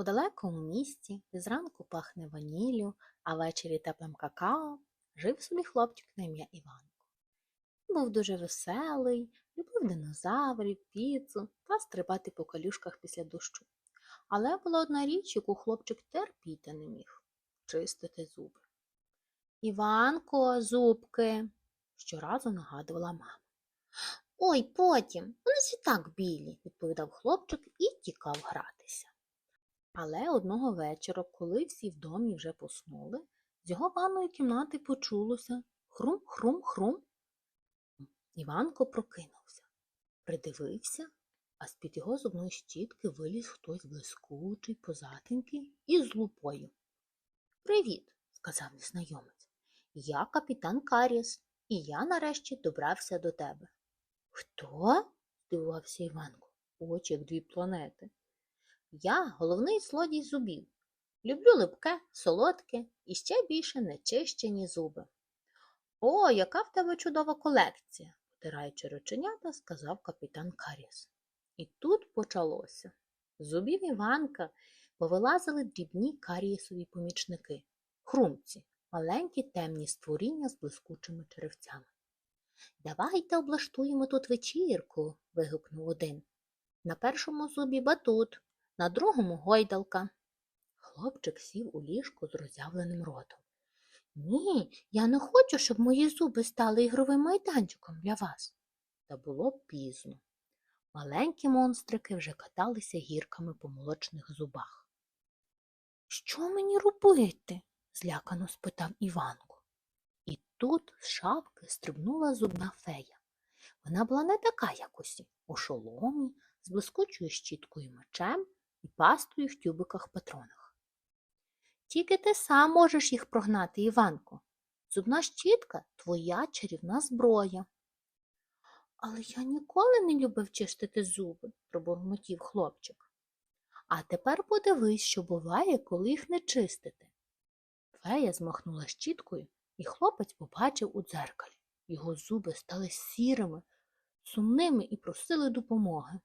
У далекому місті, де зранку пахне ваніллю, а ввечері теплим какао, жив собі хлопчик на ім'я Іванко. Він був дуже веселий, любив динозаврів, піцу та стрибати по калюшках після дощу. Але була одна річ, яку хлопчик терпіти не міг чистити зуби. Іванко, зубки, щоразу нагадувала мама. Ой, потім, вони ж і так білі, відповідав хлопчик і тікав гратися. Але одного вечора, коли всі в домі вже поснули, з його ванної кімнати почулося хрум-хрум-хрум. Іванко прокинувся, придивився, а з-під його зубної щітки виліз хтось блискучий, позатенький і з лупою. Привіт, сказав незнайомець. Я капітан Каріс, і я нарешті добрався до тебе. Хто? здивувався Іванко. Очі, як дві планети. Я головний злодій зубів. Люблю липке, солодке і ще більше нечищені зуби. О, яка в тебе чудова колекція, потираючи рученята, сказав капітан Каріс. І тут почалося. З зубів Іванка повилазили дрібні карієсові помічники, хрумці, маленькі темні створіння з блискучими черевцями. Давайте облаштуємо тут вечірку, вигукнув один. На першому зубі батут, на другому гойдалка. Хлопчик сів у ліжко з роззявленим ротом. Ні, я не хочу, щоб мої зуби стали ігровим майданчиком для вас. Та було пізно. Маленькі монстрики вже каталися гірками по молочних зубах. Що мені робити? злякано спитав Іванко. І тут з шапки стрибнула зубна фея. Вона була не така, як усі, у шоломі, з блискучою щіткою мечем і пастою в тюбиках патронах. Тільки ти сам можеш їх прогнати, Іванко. Зубна щітка твоя чарівна зброя. Але я ніколи не любив чистити зуби, пробурмотів хлопчик. А тепер подивись, що буває, коли їх не чистити. Фея змахнула щіткою, і хлопець побачив у дзеркалі. Його зуби стали сірими, сумними і просили допомоги.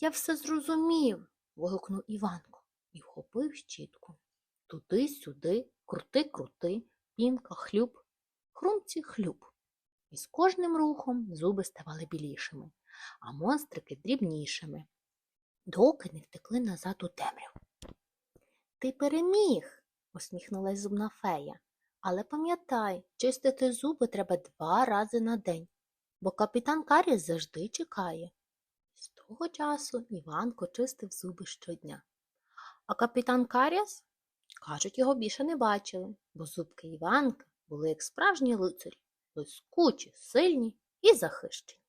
Я все зрозумів. вигукнув Іванко і вхопив щітку. Туди-сюди, крути-крути, пінка, хлюб, хрумці хлюб. І з кожним рухом зуби ставали білішими, а монстрики дрібнішими, доки не втекли назад у темряву. Ти переміг, усміхнулась зубна фея. Але пам'ятай, чистити зуби треба два рази на день, бо капітан Каріс завжди чекає. Того часу Іванко чистив зуби щодня. А капітан Каріс, кажуть, його більше не бачили, бо зубки Іванка були як справжні лицарі, блискучі, сильні і захищені.